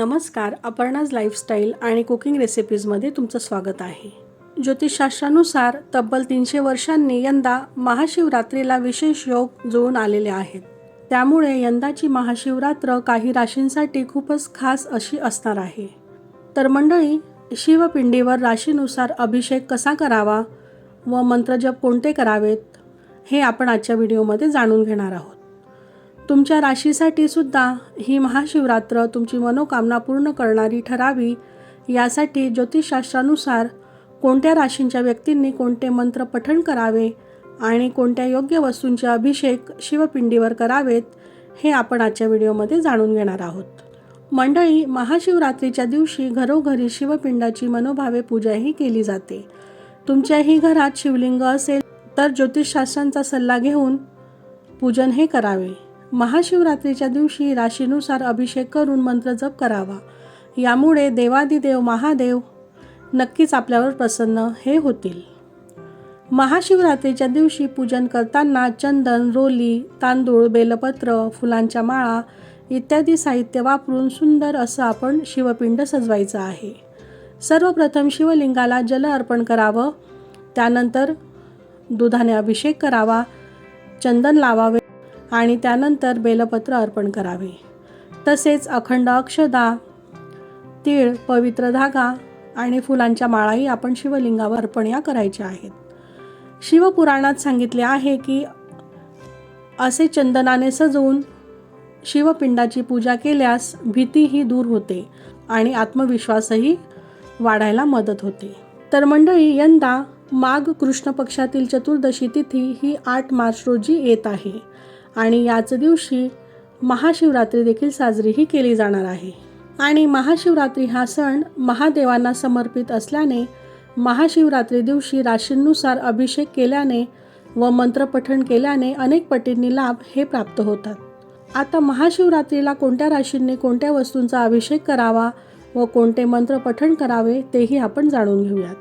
नमस्कार अपर्णाज लाईफस्टाईल आणि कुकिंग रेसिपीजमध्ये तुमचं स्वागत आहे. ज्योतिषशास्त्रानुसार तब्बल तीनशे वर्षांनी यंदा महाशिवरात्रीला विशेष योग जुळून आलेले आहेत. त्यामुळे यंदाची महाशिवरात्र काही राशींसाठी खूपच खास अशी असणार आहे. तर मंडळी शिवपिंडीवर राशीनुसार अभिषेक कसा करावा व मंत्रजप कोणते करावेत हे आपण आजच्या व्हिडिओमध्ये जाणून घेणार आहोत. तुमच्या राशीसाठी सुद्धा ही महाशिवरात्र तुमची मनोकामना पूर्ण करणारी ठरावी. यासाठी ज्योतिषशास्त्रानुसार कोणत्या राशींच्या व्यक्तींनी कोणते मंत्र पठण करावे आणि कोणत्या योग्य वस्तूंचे अभिषेक शिवपिंडीवर करावेत हे आपण आजच्या व्हिडिओमध्ये जाणून घेणार आहोत. मंडळी महाशिवरात्रीच्या दिवशी घरोघरी शिवपिंडाची मनोभावे पूजाही केली जाते. तुमच्याही घरात शिवलिंग असेल तर ज्योतिषशास्त्रांचा सल्ला घेऊन पूजन हे करावे. महाशिवरात्रीच्या दिवशी राशीनुसार अभिषेक करून मंत्र जप करावा. यामुळे देवादिदेव महादेव नक्कीच आपल्यावर प्रसन्न हे होतील. महाशिवरात्रीच्या दिवशी पूजन करताना चंदन रोली तांदूळ बेलपत्र फुलांच्या माळा इत्यादी साहित्य वापरून सुंदर असं आपण शिवपिंड सजवायचं आहे. सर्वप्रथम शिवलिंगाला जल अर्पण करावं. त्यानंतर दुधाने अभिषेक करावा. चंदन लावावे. आणि त्यानंतर बेलपत्र अर्पण करावे. तसेच अखंड अक्षदा तीळ पवित्र धागा आणि फुलांच्या माळाही आपण शिवलिंगावर अर्पण या करायच्या आहेत. शिवपुराणात सांगितले आहे की असे चंदनाने सजवून शिवपिंडाची पूजा केल्यास भीतीही दूर होते आणि आत्मविश्वासही वाढायला मदत होते. तर मंडळी यंदा माघ कृष्ण पक्षातील चतुर्दशी तिथी ही आठ मार्च रोजी येत आहे. आणि याच दिवशी महाशिवरात्री देखील साजरीही केली जाणार आहे. आणि महाशिवरात्री हा सण महादेवांना समर्पित असल्याने महाशिवरात्री दिवशी राशींनुसार अभिषेक केल्याने व मंत्रपठण केल्याने अनेक पटींनी लाभ हे प्राप्त होतात. आता महाशिवरात्रीला कोणत्या राशींनी कोणत्या वस्तूंचा अभिषेक करावा व कोणते मंत्र पठण करावे तेही आपण जाणून घेऊयात.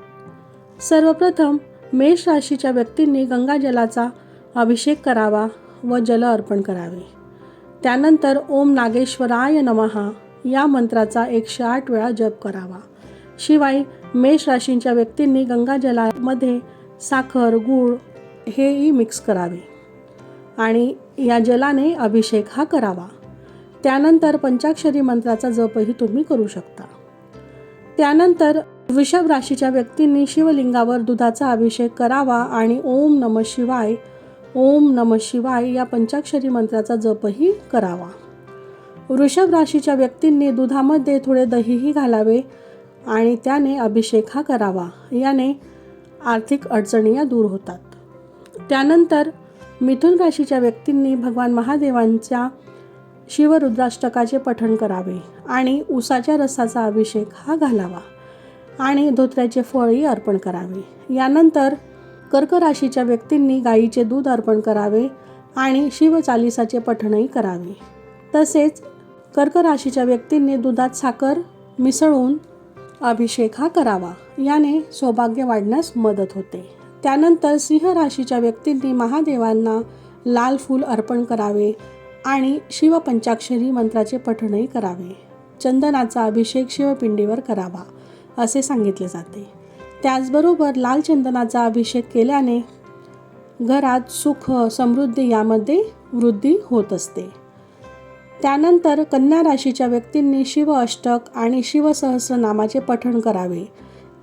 सर्वप्रथम मेष राशीच्या व्यक्तींनी गंगाजलाचा अभिषेक करावा. व जल अर्पण करावे. त्यानंतर ओम नागेश्वराय नमहा या मंत्राचा एकशे आठ वेळा जप करावा. शिवाय मेष राशींच्या व्यक्तींनी गंगाजलामध्ये साखर गूळ हेही मिक्स करावे. आणि या जलाने अभिषेक हा करावा. त्यानंतर पंचाक्षरी मंत्राचा जपही तुम्ही करू शकता. त्यानंतर वृषभ राशीच्या व्यक्तींनी शिवलिंगावर दुधाचा अभिषेक करावा आणि ओम नम शिवाय ओम नम शिवाय या पंचाक्षरी मंत्राचा जपही करावा. वृषभ राशीच्या व्यक्तींनी दुधामध्ये थोडे दहीही घालावे आणि त्याने अभिषेक हा करावा. याने आर्थिक अडचणी या दूर होतात. त्यानंतर मिथुन राशीच्या व्यक्तींनी भगवान महादेवांच्या शिवरुद्राष्टकाचे पठण करावे आणि उसाच्या रसाचा अभिषेक हा घालावा आणि धोत्र्याचे फळही अर्पण करावे. यानंतर कर्क राशीच्या व्यक्तींनी गाईचे दूध अर्पण करावे आणि शिवचालिसाचे पठणही करावे. तसेच कर्क राशीच्या व्यक्तींनी दुधात साखर मिसळून अभिषेक हा करावा. याने सौभाग्य वाढण्यास मदत होते. त्यानंतर सिंह राशीच्या व्यक्तींनी महादेवांना लाल फूल अर्पण करावे आणि शिवपंचाक्षरी मंत्राचे पठणही करावे. चंदनाचा अभिषेक शिवपिंडीवर करावा असे सांगितले जाते. त्याचबरोबर लाल चंदनाचा अभिषेक केल्याने घरात सुख समृद्धी यामध्ये वृद्धी होत असते. त्यानंतर कन्या राशीच्या व्यक्तींनी शिव अष्टक आणि शिवसहस्र नामाचे पठण करावे.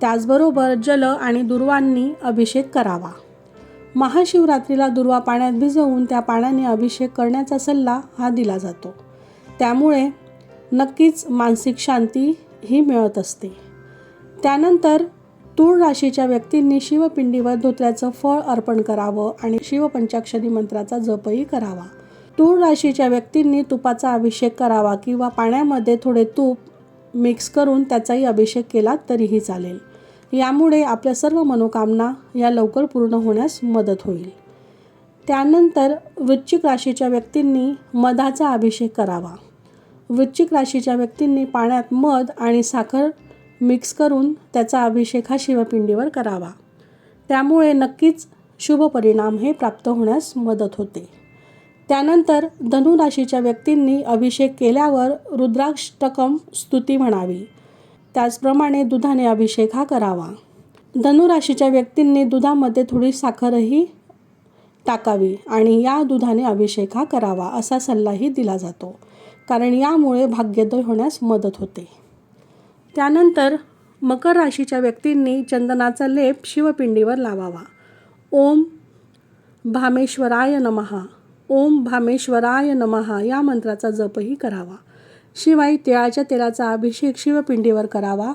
त्याचबरोबर जल आणि दुर्वांनी अभिषेक करावा. महाशिवरात्रीला दुर्वा पाण्यात भिजवून त्या पाण्याने अभिषेक करण्याचा सल्ला हा दिला जातो. त्यामुळे नक्कीच मानसिक शांती ही मिळत असते. त्यानंतर तूळ राशीच्या व्यक्तींनी शिवपिंडीवर धोत्र्याचं फळ अर्पण करावं आणि शिवपंचाक्षरी मंत्राचा जपही करावा. तूळ राशीच्या व्यक्तींनी तुपाचा अभिषेक करावा किंवा पाण्यामध्ये थोडे तूप मिक्स करून त्याचाही अभिषेक केला तरीही चालेल. यामुळे आपल्या सर्व मनोकामना या लवकर पूर्ण होण्यास मदत होईल. त्यानंतर वृश्चिक राशीच्या व्यक्तींनी मधाचा अभिषेक करावा. वृश्चिक राशीच्या व्यक्तींनी पाण्यात मध आणि साखर मिक्स करून त्याचा अभिषेक हा शिवपिंडीवर करावा. त्यामुळे नक्कीच शुभ परिणाम हे प्राप्त होण्यास मदत होते. त्यानंतर धनुराशीच्या व्यक्तींनी अभिषेक केल्यावर रुद्राष्टकम स्तुती म्हणावी. त्याचप्रमाणे दुधाने अभिषेक हा करावा. धनुराशीच्या व्यक्तींनी दुधामध्ये थोडी साखरही टाकावी आणि या दुधाने अभिषेक हा करावा असा सल्लाही दिला जातो. कारण यामुळे भाग्योदय होण्यास मदत होते. त्यानंतर मकर राशीच्या व्यक्तींनी चंदनाचा लेप शिवपिंडीवर लावावा. ओम भामेश्वराय नमहा ओम भामेश्वराय नमहा या मंत्राचा जपही करावा. शिवाय तिळाच्या तेलाचा अभिषेक शिवपिंडीवर करावा.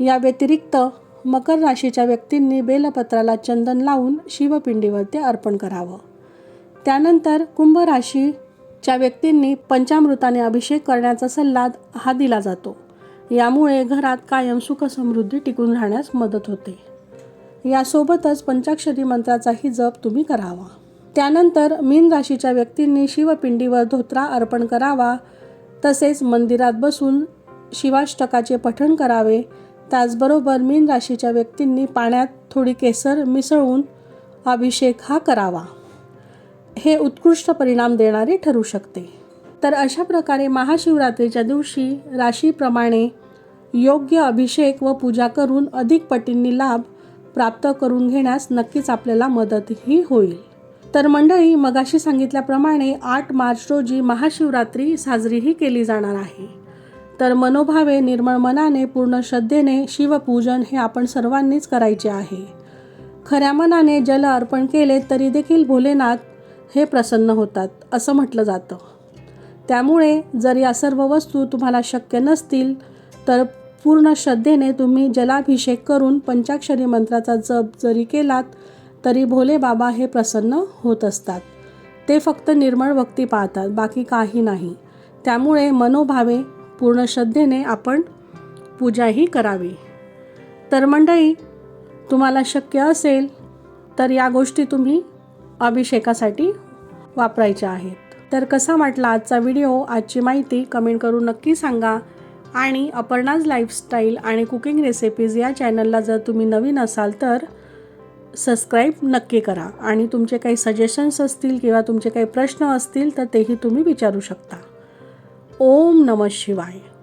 या व्यतिरिक्त मकर राशीच्या व्यक्तींनी बेलपत्राला चंदन लावून शिवपिंडीवर ते अर्पण करावं. त्यानंतर कुंभ राशीच्या व्यक्तींनी पंचामृताने अभिषेक करण्याचा सल्ला हा दिला जातो. यामुळे घरात कायम सुख समृद्धी टिकून राहण्यास मदत होते. यासोबतच पंचाक्षरी मंत्राचाही जप तुम्ही करावा. त्यानंतर मीन राशीच्या व्यक्तींनी शिवपिंडीवर धोत्रा अर्पण करावा. तसेच मंदिरात बसून शिवाष्टकाचे पठण करावे. त्याचबरोबर मीन राशीच्या व्यक्तींनी पाण्यात थोडी केसर मिसळून अभिषेक हा करावा. हे उत्कृष्ट परिणाम देणारे ठरू शकते. तर अशा प्रकारे महाशिवरात्रीच्या दिवशी राशीप्रमाणे योग्य अभिषेक व पूजा करून अधिक पटींनी लाभ प्राप्त करून घेण्यास नक्कीच आपल्याला मदतही होईल. तर मंडळी मगाशी सांगितल्याप्रमाणे आठ मार्च रोजी महाशिवरात्री साजरीही केली जाणार आहे. तर मनोभावे निर्मळ मनाने पूर्ण श्रद्धेने शिवपूजन हे आपण सर्वांनीच करायचे आहे. खऱ्या मनाने जल अर्पण केले तरी देखील भोलेनाथ हे प्रसन्न होतात असं म्हटलं जातं. त्यामुळे जर या सर्व वस्तू तुम्हाला शक्य नसतील तर पूर्ण श्रद्धेने तुम्ही जलाभिषेक करून पंचाक्षरी मंत्राचा जप जरी केलात तरी भोले बाबा हे प्रसन्न होत असतात. ते फक्त निर्मळ भक्ती पाहतात बाकी काही नाही. त्यामुळे मनोभावे पूर्ण श्रद्धेने आपण पूजाही करावी. तर मंडळी तुम्हाला शक्य असेल तर या गोष्टी तुम्ही अभिषेकासाठी वापरायच्या आहेत. तर कसा वाटला आजचा व्हिडिओ? आजची माहिती कमेंट करून नक्की सांगा. आणि अपर्णाज लाईफस्टाईल आणि कुकिंग रेसिपीज या चॅनलला जर तुम्ही नवीन असाल तर सबस्क्राईब नक्की करा. आणि तुमचे काही सजेशन्स असतील किंवा तुमचे काही प्रश्न असतील तर तेही तुम्ही विचारू शकता. ओम नम शिवाय.